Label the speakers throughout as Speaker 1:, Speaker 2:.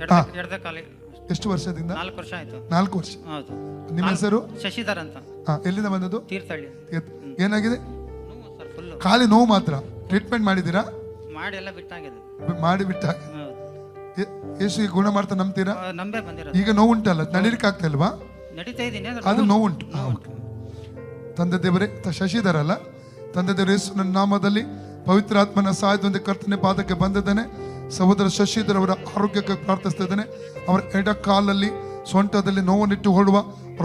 Speaker 1: ಎಡದ
Speaker 2: ಎಷ್ಟು ವರ್ಷದಿಂದ?
Speaker 1: ನಾಲ್ಕು ವರ್ಷ ಆಯ್ತು.
Speaker 2: ನಾಲ್ಕು ವರ್ಷ.
Speaker 1: ಹೌದು.
Speaker 2: ನಿಮ್ಮ ಹೆಸರು?
Speaker 1: ಶಶಿಧರ್ ಅಂತ.
Speaker 2: ಹಾ ಎಲ್ಲಿಂದ ಬಂದದ್ದು?
Speaker 1: ತೀರ್ಥಹಳ್ಳಿ.
Speaker 2: ಏನಾಗಿದೆ?
Speaker 1: ನೋವು ಸರ್ ಫುಲ್ಲು
Speaker 2: ಖಾಲಿ ನೋವು ಮಾತ್ರ. ಟ್ರೀಟ್ಮೆಂಟ್ ಮಾಡಿದ್ದೀರಾ?
Speaker 1: ಮಾಡಿ ಎಲ್ಲ ಬಿಟ್ಟಾಗಿದೆ.
Speaker 2: ಬ- ಮಾಡಿ ಬಿಟ್ಟ
Speaker 1: ಹೌದು.
Speaker 2: ಯೇಸು ಈಗ ಗುಣ ಮಾಡ್ತಾ ನಂಬ್ತೀರಾ?
Speaker 1: ಆ, ನಂಬೇ ಬಂದಿರೋದು.
Speaker 2: ಈಗ ನೋವು ಉಂಟಲ್ಲ ನಡೀಲಿಕ್ಕೆ ಆಗ್ತಾ ಇಲ್ವಾ?
Speaker 1: ನಡೀತಾ ಇದ್ದೀನಿ ಆದ್ರೆ
Speaker 2: ಅದು
Speaker 1: ನೋವು-
Speaker 2: ಉಂಟು. ಹಾ, ಓಕೆ. ತಂದೆ ದೇವರೇ ತ- ಅಲ್ಲ. ತಂದೆ ದೇವರ ನನ್ನ ನಾಮದಲ್ಲಿ ಪವಿತ್ರ ಆತ್ಮನ ಸಹಾಯದೊಂದಿಗೆ ಕರ್ತನೆ ಪಾದಕ್ಕೆ ಬಂದಿದ್ದಾನೆ. ಸಹೋದರ ಶಶಿಧರ್ ಅವರ ಆರೋಗ್ಯಕ್ಕೆ ಪ್ರಾರ್ಥಿಸ್ತಾ ಇದ್ದಾನೆ ಅವರ ಎಡ ಕಾಲಲ್ಲಿ ಸೊಂಟದಲ್ಲಿ ನೋವನ್ನಿಟ್ಟು ಹೊಡುವ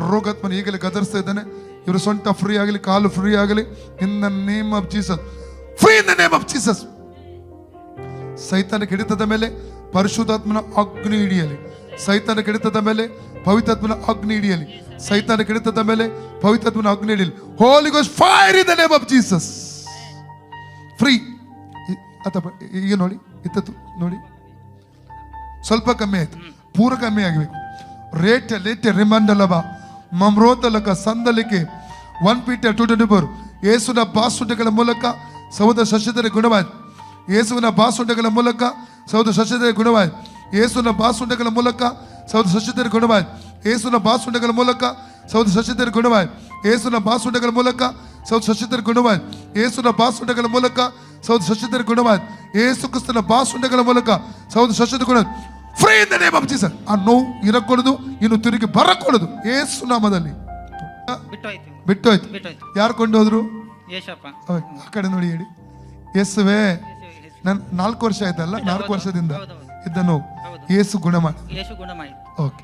Speaker 2: ರೋಗಾತ್ಮನ ಈಗಲೇ ಗದರಿಸ್ತಾ ಇದ್ದಾನೆ. ಇವರು ಸೊಂಟ ಫ್ರೀ ಆಗಲಿ, ಕಾಲು ಫ್ರೀ ಆಗಲಿ. In the name of Jesus free in the name of Jesus ಸೈತಾನ ಹಿಡಿತದ ಮೇಲೆ ಪರಿಶುದ್ಧಾತ್ಮನ ಅಗ್ನಿ ಹಿಡಿಯಲಿ. ಸೈತಾನ ಹಿಡಿತದ ಮೇಲೆ ಪವಿತ್ರಾತ್ಮನ ಅಗ್ನಿ ಹಿಡಿಯಲಿ. ಸೈತಾನ ಹಿಡಿತದ ಮೇಲೆ ಪವಿತ್ರಾತ್ಮನ ಅಗ್ನಿ ಹಿಡಿಯಲಿ. ಹೋಲಿ goes fire in the name of Jesus free. ಅಥವಾ ಈಗ ನೋಡಿ ಇತ್ತು ನೋಡಿ. ಸ್ವಲ್ಪ ಕಮ್ಮಿ ಆಯ್ತು. ಪೂರ ಕಮ್ಮಿ ಆಗಬೇಕು. ರೇಟ್ ಲೇಟ್ ರಿಮಂಡಲಬ ಮಮ್ರೋತಲಕ ಸಂದಲಿಕೆ. One Peter two twenty four ಯೇಸುನ ಬಾಸುಂಡೆಗಳ ಮೂಲಕ ಸಹೋದರ ಶಶಿಧರ ಗುಣವಾಯ್ತು. ಯೇಸುವಿನ ಬಾಸುಂಡೆಗಳ ಮೂಲಕ ಸಹೋದರ ಶಶಿಧರ ಗುಣವಾಯ್ತು. ಯೇಸುನ ಬಾಸುಂಡೆಗಳ ಮೂಲಕ ಸಹೋದರ ಶಶಿಧರ ಗುಣವಾಯ್ತು. ಯೇಸುನ ಬಾಸುಂಡೆಗಳ ಮೂಲಕ ಸಹೋದರ ಶಶಿಧರ ಗುಣವಾಯ್ತು. ಯೇಸುನ ಬಾಸುಂಡೆಗಳ ಮೂಲಕ ಸಹೋದರ ಶಶಿಧರ ಗುಣವಾಯ್ತು. ಯೇಸುವಿನ ಬಾಸುಂಡಗಳ ಮೂಲಕ ಸೌದು ಸ್ವಚ್ಛತೆ ಗುಣವಾದ ಏಸು ಕ್ರಿಸ್ತನ ಬಾಸುಂಡಗಳ ಮೂಲಕ ಸೌದ ಸ್ವಚ್ಛತೆ ಗುಣ free in the name of Jesus ಆ ನೋವು ಇರಕೊಳ್ಳೋದು ಇನ್ನು ತಿರುಗಿ ಬರಕೊಳ್ಳೋದು ಏಸು ನಾಮದಲ್ಲಿ.
Speaker 1: ಬಿಟ್ಟೋಯ್ತು.
Speaker 2: ಬಿಟ್ಟೋಯ್ತು. ಯಾರು ಕೊಂಡು ಹೋದ್ರು ಆ ಕಡೆ ನೋಡಿ ಹೇಳಿ. ಯೇಸುವೆ ನನ್ ನಾಲ್ಕು ವರ್ಷ ಆಯ್ತಲ್ಲ? ನಾಲ್ಕು ವರ್ಷದಿಂದ ಇದ್ದ ನೋವು. ಏಸು ಗುಣ ಮಾಡಿ
Speaker 1: ಯೇಸು ಗುಣ ಮಾಡಿ
Speaker 2: ಓಕೆ.